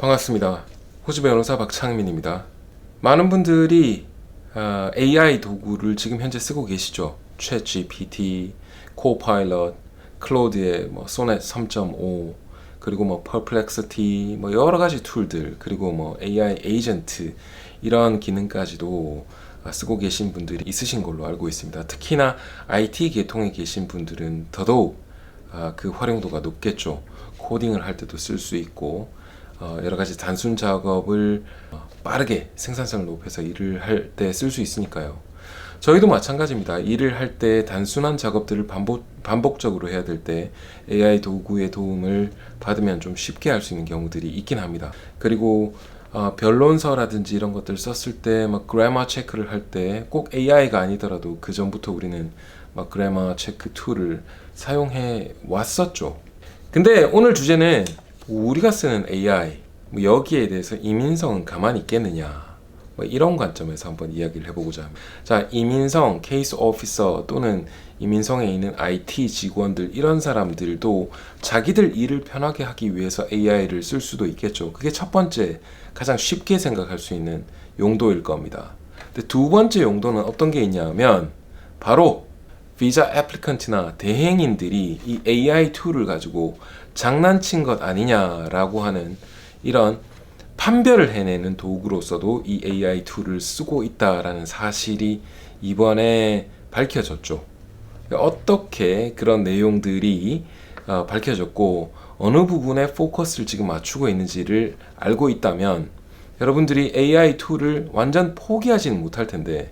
반갑습니다. 호주 변호사 박창민입니다. 많은 분들이 아, AI 도구를 지금 현재 쓰고 계시죠. 챗GPT, 코파일럿, 클로드의 뭐 소넷 3.5 그리고 뭐 퍼플렉시티 뭐 여러 가지 툴들 그리고 뭐 AI 에이전트 이런 기능까지도 아, 쓰고 계신 분들이 있으신 걸로 알고 있습니다. 특히나 IT 계통에 계신 분들은 더더욱 아, 그 활용도가 높겠죠. 코딩을 할 때도 쓸 수 있고 어, 여러 가지 단순 작업을 어, 빠르게 생산성을 높여서 일을 할 때 쓸 수 있으니까요. 저희도 마찬가지입니다. 일을 할 때 단순한 작업들을 반복, 반복 적으로 해야 될 때 AI 도구의 도움을 받으면 좀 쉽게 할 수 있는 경우들이 있긴 합니다. 그리고 어, 변론서라든지 이런 것들 썼을 때 막 그래머 체크를 할 때 꼭 AI가 아니더라도 그 전부터 우리는 막 그래머 체크 툴을 사용해 왔었죠. 근데 오늘 주제는 우리가 쓰는 AI 뭐 여기에 대해서 이민성은 가만히 있겠느냐 뭐 이런 관점에서 한번 이야기를 해보고자 합니다. 자 이민성 케이스 오피서 또는 이민성에 있는 IT 직원들 이런 사람들도 자기들 일을 편하게 하기 위해서 AI를 쓸 수도 있겠죠. 그게 첫 번째 가장 쉽게 생각할 수 있는 용도일 겁니다. 근데 두 번째 용도는 어떤 게 있냐면 바로 비자 애플리컨트나 대행인들이 이 AI 툴을 가지고 장난친 것 아니냐라고 하는 이런 판별을 해내는 도구로서도 이 AI 툴을 쓰고 있다라는 사실이 이번에 밝혀졌죠. 어떻게 그런 내용들이 어, 밝혀졌고 어느 부분에 포커스를 지금 맞추고 있는지를 알고 있다면 여러분들이 AI 툴을 완전 포기하지는 못할 텐데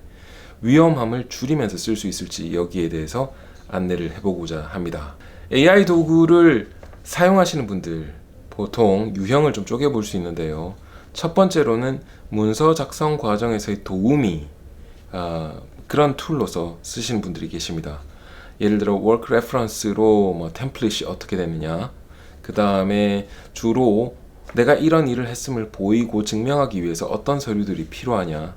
위험함을 줄이면서 쓸 수 있을지 여기에 대해서 안내를 해보고자 합니다. AI 도구를 사용하시는 분들 보통 유형을 좀 쪼개볼 수 있는데요. 첫 번째로는 문서 작성 과정에서의 도움이 아, 그런 툴로서 쓰시는 분들이 계십니다. 예를 들어 워크 레퍼런스로 뭐 템플릿이 어떻게 되느냐 그 다음에 주로 내가 이런 일을 했음을 보이고 증명하기 위해서 어떤 서류들이 필요하냐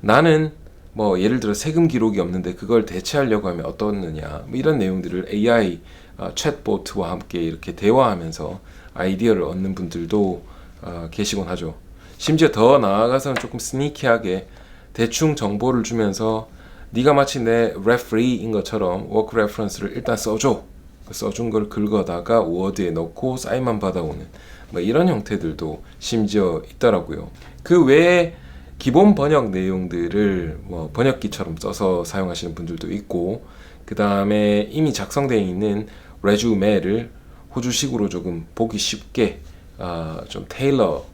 나는 뭐 예를 들어 세금 기록이 없는데 그걸 대체하려고 하면 어떻느냐 뭐 이런 내용들을 AI 어, 챗보트와 함께 이렇게 대화하면서 아이디어를 얻는 분들도 어, 계시곤 하죠. 심지어 더 나아가서는 조금 스니키하게 대충 정보를 주면서 네가 마치 내 레퍼리인 것처럼 워크 레퍼런스를 일단 써줘. 써준 걸 긁어다가 워드에 넣고 사인만 받아오는 뭐 이런 형태들도 심지어 있더라고요. 그 외에 기본 번역 내용들을 뭐 번역기처럼 써서 사용하시는 분들도 있고 그 다음에 이미 작성되어 있는 레주메를 호주식으로 조금 보기 쉽게 어, 좀 테일러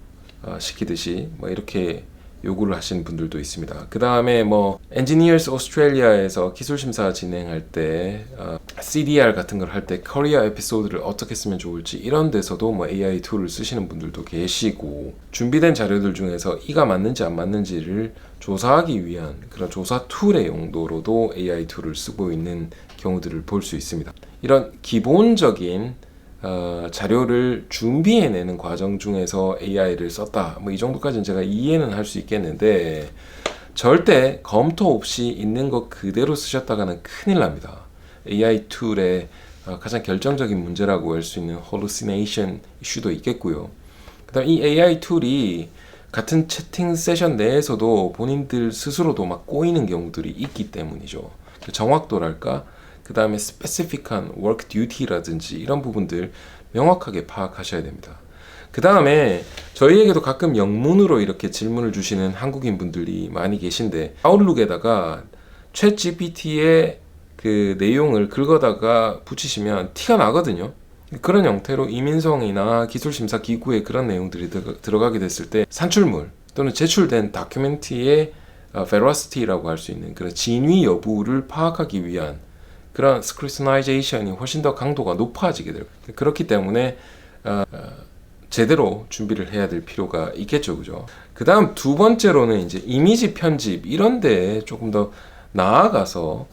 어, 시키듯이 뭐 이렇게 요구를 하시는 분들도 있습니다. 그 다음에 뭐 엔지니어스 오스트레일리아에서 기술 심사 진행할 때 어, CDR 같은 걸 할 때 커리어 에피소드를 어떻게 쓰면 좋을지 이런 데서도 뭐 AI 툴을 쓰시는 분들도 계시고 준비된 자료들 중에서 이가 맞는지 안 맞는지를 조사하기 위한 그런 조사 툴의 용도로도 AI 툴을 쓰고 있는 경우들을 볼 수 있습니다. 이런 기본적인 어, 자료를 준비해내는 과정 중에서 AI를 썼다. 뭐 이 정도까지는 제가 이해는 할 수 있겠는데 절대 검토 없이 있는 것 그대로 쓰셨다가는 큰일 납니다. AI 툴의 어, 가장 결정적인 문제라고 할 수 있는 hallucination 이슈도 있겠고요. 그다음 이 AI 툴이 같은 채팅 세션 내에서도 본인들 스스로도 막 꼬이는 경우들이 있기 때문이죠. 정확도랄까 그 다음에 스페시픽한 work duty라든지 이런 부분들 명확하게 파악하셔야 됩니다. 그 다음에 저희에게도 가끔 영문으로 이렇게 질문을 주시는 한국인 분들이 많이 계신데 아웃룩에다가 챗 GPT의 그 내용을 긁어다가 붙이시면 티가 나거든요. 그런 형태로 이민성이나 기술심사 기구에 그런 내용들이 들어가게 됐을 때 산출물 또는 제출된 다큐멘트의 vericity라고 할 수 있는 그런 진위 여부를 파악하기 위한 그런 스크리스나이제이션이 훨씬 더 강도가 높아지게 될. 그렇기 때문에 어, 제대로 준비를 해야 될 필요가 있겠죠, 그죠? 그 다음 두 번째로는 이제 이미지 편집 이런 데 조금 더 나아가서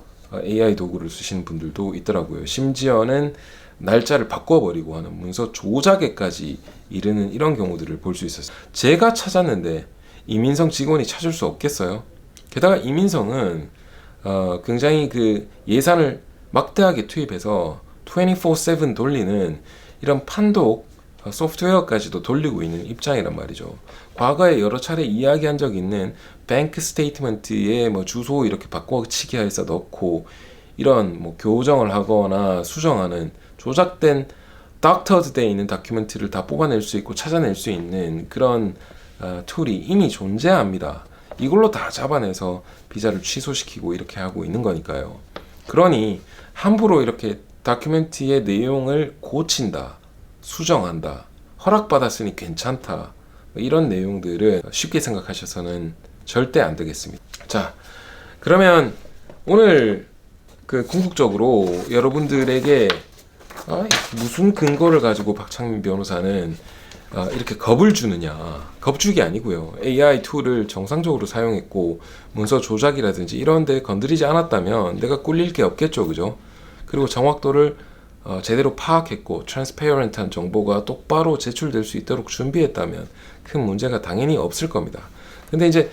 AI 도구를 쓰시는 분들도 있더라고요. 심지어는 날짜를 바꿔버리고 하는 문서 조작에까지 이르는 이런 경우들을 볼 수 있었어요. 제가 찾았는데 이민성 직원이 찾을 수 없겠어요. 게다가 이민성은 어, 굉장히 그 예산을 막대하게 투입해서 24/7 돌리는 이런 판독 어, 소프트웨어까지도 돌리고 있는 입장이란 말이죠. 과거에 여러 차례 이야기한 적 있는 뱅크 스테이트먼트에 뭐 주소 이렇게 바꿔치기 해서 넣고 이런 뭐 교정을 하거나 수정하는 조작된 닥터즈대에 있는 다큐멘트를 다 뽑아낼 수 있고 찾아낼 수 있는 그런 어, 툴이 이미 존재합니다. 이걸로 다 잡아내서 비자를 취소시키고 이렇게 하고 있는 거니까요. 그러니 함부로 이렇게 다큐멘트의 내용을 고친다, 수정한다, 허락받았으니 괜찮다 뭐 이런 내용들을 쉽게 생각하셔서는 절대 안 되겠습니다. 자, 그러면 오늘 그 궁극적으로 여러분들에게 아, 무슨 근거를 가지고 박창민 변호사는 아, 이렇게 겁을 주느냐. 겁주기 아니고요. AI 툴을 정상적으로 사용했고 문서 조작이라든지 이런 데 건드리지 않았다면 내가 꿀릴 게 없겠죠. 그죠? 그리고 정확도를 어, 제대로 파악했고 트랜스페어런트한 정보가 똑바로 제출될 수 있도록 준비했다면 큰 문제가 당연히 없을 겁니다. 근데 이제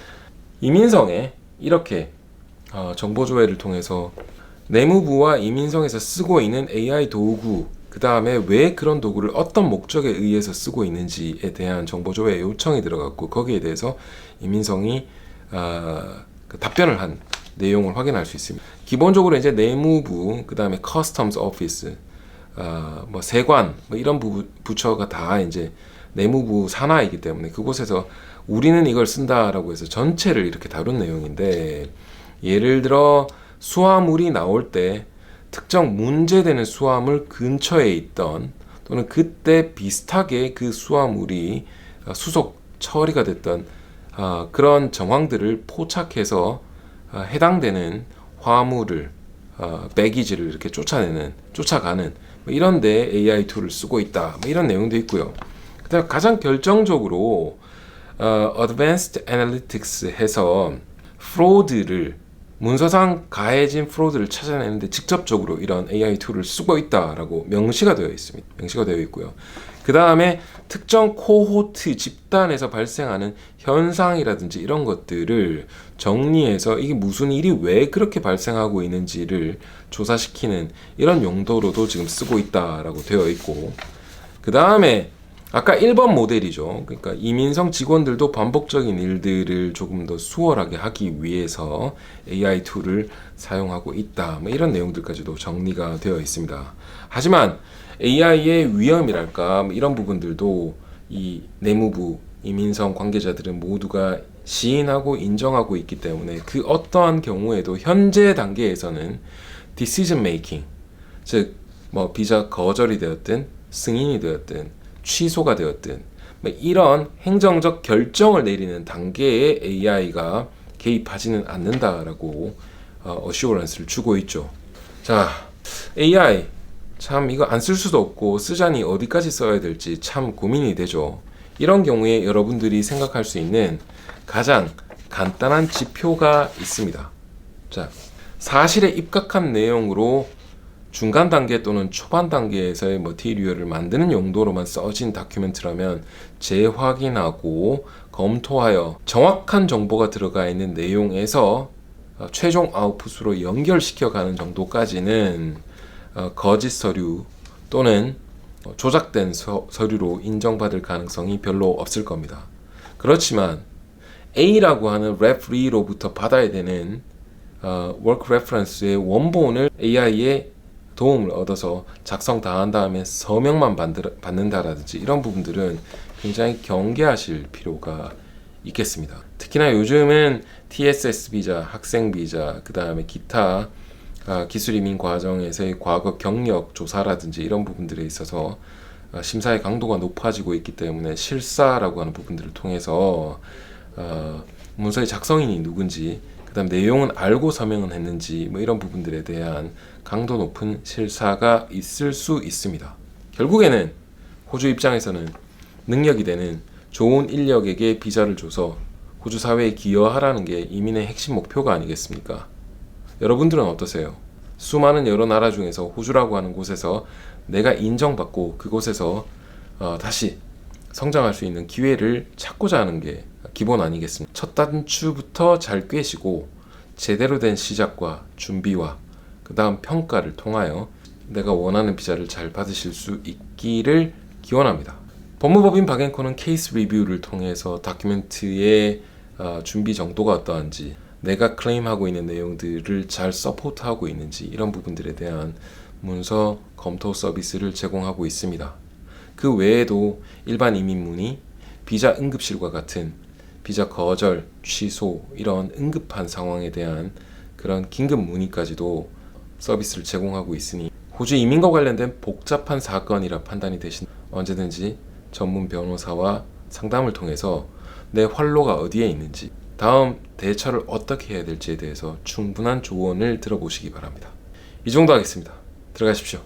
이민성에 이렇게 어, 정보 조회를 통해서 내무부와 이민성에서 쓰고 있는 AI 도구 그 다음에 왜 그런 도구를 어떤 목적에 의해서 쓰고 있는지에 대한 정보 조회 요청이 들어갔고 거기에 대해서 이민성이 아, 그 답변을 한 내용을 확인할 수 있습니다. 기본적으로 이제 내무부 그 다음에 커스텀스 오피스 아, 뭐 세관 뭐 이런 부, 부처가 다 이제 내무부 산하이기 때문에 그곳에서 우리는 이걸 쓴다라고 해서 전체를 이렇게 다룬 내용인데 예를 들어 수화물이 나올 때 특정 문제되는 수화물 근처에 있던 또는 그때 비슷하게 그 수화물이 어, 수속 처리가 됐던 어, 그런 정황들을 포착해서 어, 해당되는 화물을 배기지를 이렇게 쫓아내는 쫓아가는 뭐 이런데 AI 툴을 쓰고 있다 뭐 이런 내용도 있고요. 그다음 가장 결정적으로 어, Advanced Analytics 해서 프로드를 문서상 가해진 프로드를 찾아내는데 직접적으로 이런 AI 툴을 쓰고 있다라고 명시가 되어 있습니다. 명시가 되어 있고요. 그 다음에 특정 코호트 집단에서 발생하는 현상이라든지 이런 것들을 정리해서 이게 무슨 일이 왜 그렇게 발생하고 있는지를 조사시키는 이런 용도로도 지금 쓰고 있다라고 되어 있고 그 다음에 아까 1번 모델이죠. 그러니까 이민성 직원들도 반복적인 일들을 조금 더 수월하게 하기 위해서 AI 툴을 사용하고 있다. 뭐 이런 내용들까지도 정리가 되어 있습니다. 하지만 AI의 위험이랄까 뭐 이런 부분들도 이 내무부 이민성 관계자들은 모두가 시인하고 인정하고 있기 때문에 그 어떠한 경우에도 현재 단계에서는 decision making 즉뭐 비자 거절이 되었든 승인이 되었든 취소가 되었든 뭐 이런 행정적 결정을 내리는 단계에 AI가 개입하지는 않는다라고 어, 어시오런스를 주고 있죠. 자, AI 참 이거 안 쓸 수도 없고 쓰자니 어디까지 써야 될지 참 고민이 되죠. 이런 경우에 여러분들이 생각할 수 있는 가장 간단한 지표가 있습니다. 자, 사실에 입각한 내용으로 중간 단계 또는 초반 단계에서의 머티리얼을 만드는 용도로만 써진 다큐멘트라면 재확인하고 검토하여 정확한 정보가 들어가 있는 내용에서 어, 최종 아웃풋으로 연결시켜 가는 정도까지는 어, 거짓 서류 또는 조작된 서, 류로 인정받을 가능성이 별로 없을 겁니다. 그렇지만 A라고 하는 레프리로부터 받아야 되는 어, work reference의 원본을 AI에 도움을 얻어서 작성 다 한 다음에 서명만 받는다라든지 이런 부분들은 굉장히 경계하실 필요가 있겠습니다. 특히나 요즘은 TSS 비자, 학생 비자, 그 다음에 기타 아, 기술 이민 과정에서의 과거 경력 조사라든지 이런 부분들에 있어서 아, 심사의 강도가 높아지고 있기 때문에 실사라고 하는 부분들을 통해서 어, 문서의 작성인이 누군지 그다음 내용은 알고 서명은 했는지 뭐 이런 부분들에 대한 강도 높은 실사가 있을 수 있습니다. 결국에는 호주 입장에서는 능력이 되는 좋은 인력에게 비자를 줘서 호주 사회에 기여하라는 게 이민의 핵심 목표가 아니겠습니까? 여러분들은 어떠세요? 수많은 여러 나라 중에서 호주라고 하는 곳에서 내가 인정받고 그곳에서 어, 다시 성장할 수 있는 기회를 찾고자 하는 게 기본 아니겠습니까? 첫 단추부터 잘 꿰시고 제대로 된 시작과 준비와 그 다음 평가를 통하여 내가 원하는 비자를 잘 받으실 수 있기를 기원합니다. 법무법인 박앤코는 케이스 리뷰를 통해서 다큐멘트의 어, 준비 정도가 어떠한지 내가 클레임하고 있는 내용들을 잘 서포트하고 있는지 이런 부분들에 대한 문서 검토 서비스를 제공하고 있습니다. 그 외에도 일반 이민 문의, 비자 응급실과 같은 비자 거절, 취소 이런 응급한 상황에 대한 그런 긴급 문의까지도 서비스를 제공하고 있으니 호주 이민과 관련된 복잡한 사건이라 판단이 되신 언제든지 전문 변호사와 상담을 통해서 내 활로가 어디에 있는지 다음 대처를 어떻게 해야 될지에 대해서 충분한 조언을 들어보시기 바랍니다. 이 정도 하겠습니다. 들어가십시오.